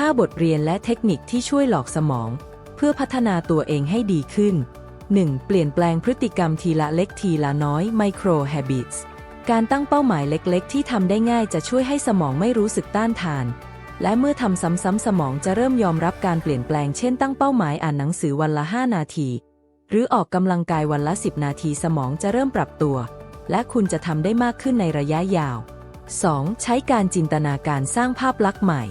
5 บทเรียนและเทคนิคที่ช่วยหลอกสมอง เพื่อพัฒนาตัวเองให้ดีขึ้น 1. เปลี่ยนแปลงพฤติกรรมทีละเล็กทีละน้อย micro habits การตั้งเป้าหมายเล็กๆ ที่ทำได้ง่ายจะช่วยให้สมองไม่รู้สึกต้านทาน และเมื่อทำซ้ำๆสมองจะเริ่มยอมรับการเปลี่ยนแปลง เช่นตั้งเป้าหมายอ่านหนังสือวันละ 5 นาที หรือออกกำลังกายวันละ 10 นาทีสมองจะเริ่มปรับตัว และคุณจะทำได้มากขึ้นในระยะยาว 2. ใช้การจินตนาการสร้างภาพลักษณ์ใหม่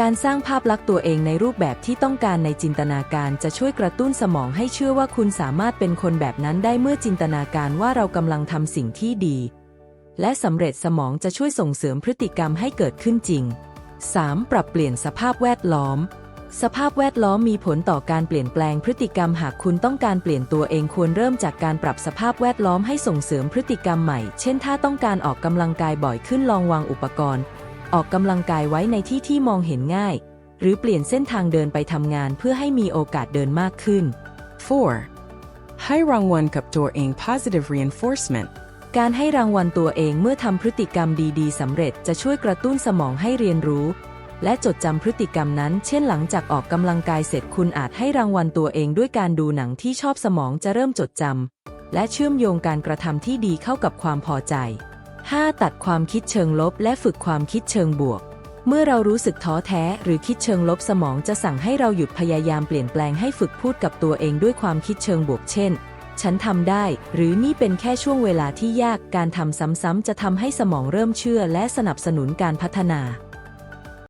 การสร้างภาพลักษณ์ตัวเองในรูปแบบที่ต้องการในจินตนาการจะช่วยกระตุ้นสมองให้เชื่อว่าคุณสามารถเป็นคนแบบนั้นได้เมื่อจินตนาการว่าเรากำลังทำสิ่งที่ดี และสำเร็จสมองจะช่วยส่งเสริมพฤติกรรมให้เกิดขึ้นจริง 3. ปรับเปลี่ยนสภาพแวดล้อม สภาพแวดล้อมมีผลต่อการเปลี่ยนแปลงพฤติกรรมหากคุณต้องการเปลี่ยนตัวเองควรเริ่มจากการปรับสภาพแวดล้อมให้ส่งเสริมพฤติกรรมใหม่ เช่น ถ้าต้องการออกกำลังกายบ่อยขึ้นลองวางอุปกรณ์ ออกกำลังกายไว้ในที่ที่มองเห็นง่าย หรือเปลี่ยนเส้นทางเดินไปทำงานเพื่อให้มีโอกาสเดินมากขึ้น 4. ให้รางวัลกับตัวเอง positive reinforcement การให้รางวัลตัวเองเมื่อทำพฤติกรรมดีๆสำเร็จจะช่วยกระตุ้นสมองให้เรียนรู้ และจดจำพฤติกรรมนั้น เช่นหลังจากออกกำลังกายเสร็จคุณอาจให้รางวัลตัวเองด้วยการดูหนังที่ชอบสมองจะเริ่มจดจำและเชื่อมโยงการกระทำที่ดีเข้ากับความพอใจ 5. ตัดความคิดเชิงลบและฝึกความคิดเชิงบวก เมื่อเรารู้สึกท้อแท้หรือคิดเชิงลบสมองจะสั่งให้เราหยุดพยายามเปลี่ยนแปลงให้ฝึกพูดกับตัวเองด้วยความคิดเชิงบวกเช่น ฉันทำได้ หรือนี่เป็นแค่ช่วงเวลาที่ยากการทำซ้ำๆจะทำให้สมองเริ่มเชื่อและสนับสนุนการพัฒนา